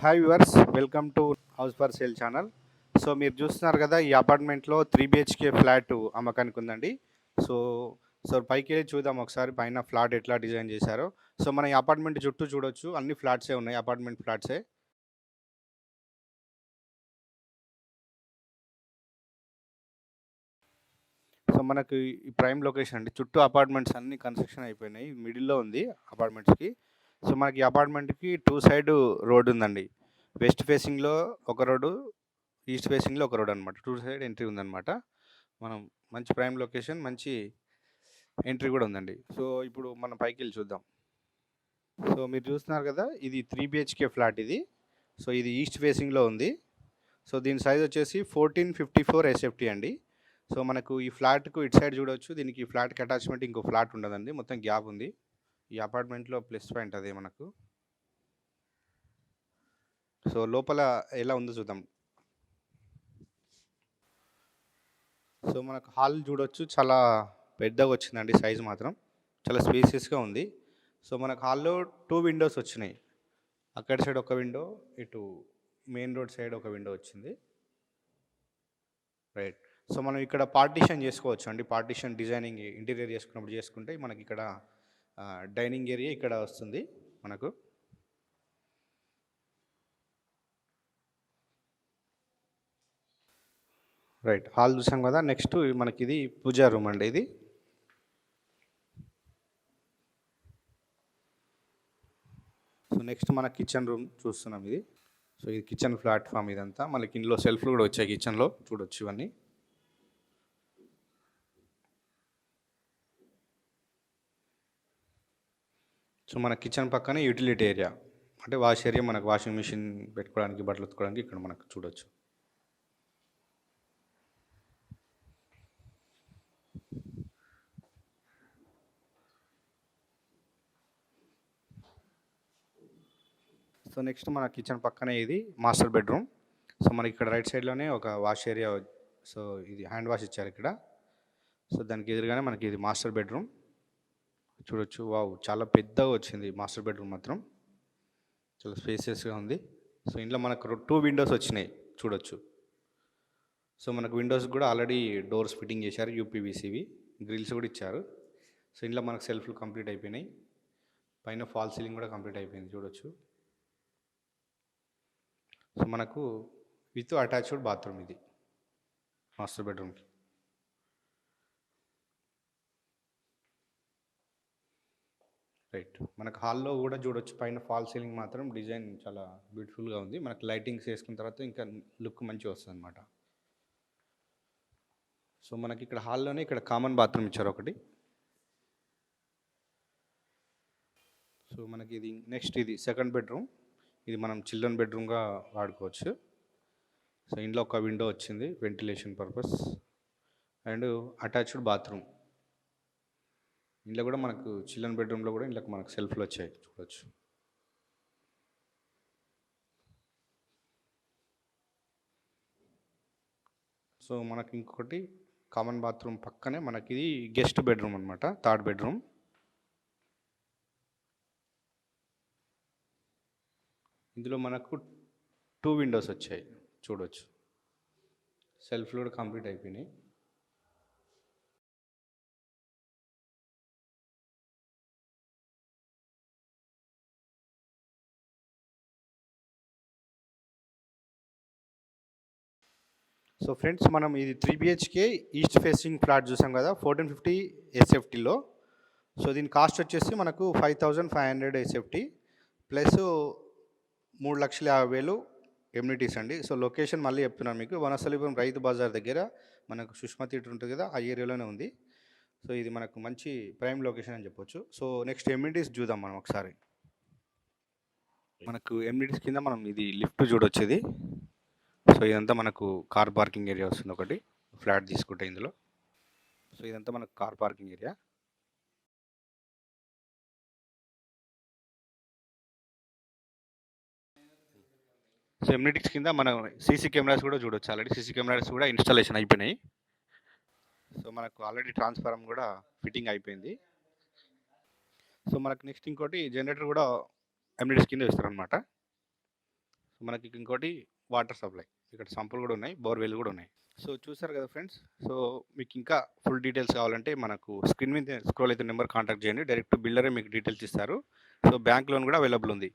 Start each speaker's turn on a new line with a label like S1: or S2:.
S1: Hi viewers welcome to house for sale channel so మీరు చూస్తున్నారు కదా ఈ అపార్ట్మెంట్లో త్రీ బిహెచ్కే ఫ్లాట్ అమ్మకానికి ఉందండి సో సో పైకి వెళ్ళి చూద్దాం ఒకసారి పైన ఫ్లాట్ ఎట్లా డిజైన్ చేశారో. సో మన ఈ అపార్ట్మెంట్ చుట్టూ చూడొచ్చు అన్ని ఫ్లాట్సే ఉన్నాయి అపార్ట్మెంట్ ఫ్లాట్సే సో మనకి ఈ ప్రైమ్ లొకేషన్ అండి. చుట్టూ అపార్ట్మెంట్స్ అన్ని కన్స్ట్రక్షన్ అయిపోయినాయి మిడిల్లో ఉంది అపార్ట్మెంట్స్కి సో మనకి అపార్ట్మెంట్కి టూ సైడ్ రోడ్ ఉందండి. వెస్ట్ ఫేసింగ్లో ఒక రోడ్డు ఈస్ట్ ఫేసింగ్లో ఒక రోడ్ అనమాట టూ సైడ్ ఎంట్రీ ఉందన్నమాట. మనం మంచి ప్రైమ్ లొకేషన్ మంచి ఎంట్రీ కూడా ఉందండి. సో ఇప్పుడు మనం పైకి వెళ్ళి చూద్దాం. సో మీరు చూస్తున్నారు కదా ఇది త్రీ బిహెచ్కే ఫ్లాట్ ఇది. సో ఇది ఈస్ట్ ఫేసింగ్లో ఉంది. సో దీని సైజ్ వచ్చేసి ఫోర్టీన్ ఫిఫ్టీ ఫోర్ ఎస్ఎఫ్టీ అండి. సో మనకు ఈ ఫ్లాట్కు ఇటు సైడ్ చూడవచ్చు దీనికి ఫ్లాట్కి అటాచ్మెంట్ ఇంకో ఫ్లాట్ ఉండదండి. మొత్తం గ్యాప్ ఉంది. ఈ అపార్ట్మెంట్లో ప్లస్ పాయింట్ అదే మనకు. సో లోపల ఎలా ఉందో చూద్దాం. సో మనకు హాల్ చూడొచ్చు చాలా పెద్దగా వచ్చిందండి సైజ్ మాత్రం. చాలా స్పేసియస్గా ఉంది. సో మనకు హాల్లో టూ విండోస్ వచ్చినాయి. అక్కడ సైడ్ ఒక విండో ఇటు మెయిన్ రోడ్ సైడ్ ఒక విండో వచ్చింది. రైట్. సో మనం ఇక్కడ పార్టీషన్ చేసుకోవచ్చు అండి పార్టీషన్ డిజైనింగ్ ఇంటీరియర్ చేసుకున్నప్పుడు చేసుకుంటే మనకి ఇక్కడ డైనింగ్ ఏరియా ఇక్కడ వస్తుంది మనకు. రైట్ హాల్ చూసాం కదా నెక్స్ట్ మనకి ఇది పూజా రూమ్ అండి ఇది. సో నెక్స్ట్ మన కిచెన్ రూమ్ చూస్తున్నాం ఇది. సో ఇది కిచెన్ ప్లాట్ఫామ్ ఇదంతా. మనకి ఇందులో సెల్ఫ్లు కూడా వచ్చాయి కిచెన్లో. చూడొచ్చు ఇవన్నీ. సో మన కిచెన్ పక్కనే యూటిలిటీ ఏరియా. అంటే వాష్ ఏరియా మనకు వాషింగ్ మిషన్ పెట్టుకోవడానికి బట్టలు ఉతుకోవడానికి ఇక్కడ మనకు చూడొచ్చు. సో నెక్స్ట్ మన కిచెన్ పక్కనే ఇది మాస్టర్ బెడ్రూమ్. సో మనకి ఇక్కడ రైట్ సైడ్లోనే ఒక వాష్ ఏరియా సో ఇది హ్యాండ్ వాష్ ఇచ్చారు ఇక్కడ. సో దానికి ఎదురుగానే మనకి ఇది మాస్టర్ బెడ్రూమ్. చూడొచ్చు. వావ్! చాలా పెద్దగా వచ్చింది మాస్టర్ బెడ్రూమ్ మాత్రం. చాలా స్పేసియస్గా ఉంది. సో ఇంట్లో మనకు టూ విండోస్ వచ్చినాయి. చూడొచ్చు. సో మనకు విండోస్ కూడా ఆల్రెడీ డోర్స్ ఫిట్టింగ్ చేశారు యూపీవీసీవి. గ్రిల్స్ కూడా ఇచ్చారు. సో ఇంట్లో మనకు సెల్ఫ్లు కంప్లీట్ అయిపోయినాయి. పైన ఫాల్ సీలింగ్ కూడా కంప్లీట్ అయిపోయింది. చూడొచ్చు. సో మనకు విత్ అటాచ్డ్ బాత్రూమ్ ఇది. మాస్టర్ బెడ్రూమ్కి. రైట్. మనకు హాల్లో కూడా చూడొచ్చు. పైన ఫాల్ సీలింగ్ మాత్రం డిజైన్ చాలా బ్యూటిఫుల్గా ఉంది. మనకు లైటింగ్స్ వేసుకున్న తర్వాత ఇంకా లుక్ మంచిగా వస్తుంది అనమాట సో మనకి ఇక్కడ హాల్లోనే ఇక్కడ కామన్ బాత్రూమ్ ఇచ్చారు ఒకటి. సో మనకి ఇది నెక్స్ట్ ఇది సెకండ్ బెడ్రూమ్. ఇది మనం చిల్డ్రన్ బెడ్రూమ్గా వాడుకోవచ్చు. సో ఇంట్లో ఒక విండో వచ్చింది. Ventilation purpose. And attached bathroom. ఇంట్లో కూడా మనకు చిల్డ్రన్ బెడ్రూమ్లో కూడా ఇంట్లో మనకు సెల్ఫ్లు వచ్చాయి చూడవచ్చు సో మనకి ఇంకొకటి కామన్ బాత్రూమ్ పక్కనే మనకి ఇది గెస్ట్ బెడ్రూమ్ అనమాట థర్డ్ బెడ్రూమ్ ఇందులో మనకు టూ విండోస్ వచ్చాయి చూడవచ్చు సెల్ఫ్లు కూడా కంప్లీట్ అయిపోయినాయి. సో ఫ్రెండ్స్ మనం ఇది three BHK east facing flat చూసాం కదా ఫోర్టీన్ ఫిఫ్టీ ఎస్ఎఫ్టీలో సో దీని కాస్ట్ వచ్చేసి మనకు five thousand five hundred SFT plus మూడు లక్షల యాభై వేలు ఎమ్యూనిటీస్ అండి. సో లొకేషన్ మళ్ళీ చెప్తున్నాను మీకు. వనసలిపురం రైతు బజార్ దగ్గర మనకు సుష్మా థియేటర్ ఉంటుంది కదా ఆ ఏరియాలోనే ఉంది. సో ఇది మనకు మంచి ప్రైమ్ లొకేషన్ అని చెప్పొచ్చు. సో నెక్స్ట్ ఎమ్యూనిటీస్ చూద్దాం మనం ఒకసారి. మనకు ఎమ్యూనిటీస్ కింద మనం ఇది లిఫ్ట్ చూడొచ్చేది. సో ఇదంతా మనకు కార్ పార్కింగ్ ఏరియా వస్తుంది ఒకటి ఫ్లాట్ తీసుకుంటే ఇందులో. సో ఇదంతా మనకు car parking area. So amenities కింద మనం సీసీ కెమెరాస్ కూడా చూడొచ్చు. ఆల్రెడీ సీసీ కెమెరాస్ కూడా ఇన్స్టాలేషన్ అయిపోయినాయి. సో మనకు ఆల్రెడీ ట్రాన్స్ఫారం కూడా ఫిట్టింగ్ అయిపోయింది. సో మనకు నెక్స్ట్ ఇంకోటి జనరేటర్ కూడా ఎమ్యూనిటీస్ కింద ఇస్తారనమాట మనకి ఇంకోటి వాటర్ సప్లై. ఇక్కడ సంపులు కూడా ఉన్నాయి బోర్వెల్ కూడా ఉన్నాయి. సో చూసారు కదా ఫ్రెండ్స్? సో మీకు ఇంకా ఫుల్ డీటెయిల్స్ కావాలంటే మనకు స్క్రీన్ మీద స్క్రోల్ అయితే నెంబర్ కాంటాక్ట్ చేయండి. డైరెక్ట్ బిల్డరే మీకు డీటెయిల్స్ ఇస్తారు. సో బ్యాంక్ లోన్ కూడా అవైలబుల్ ఉంది.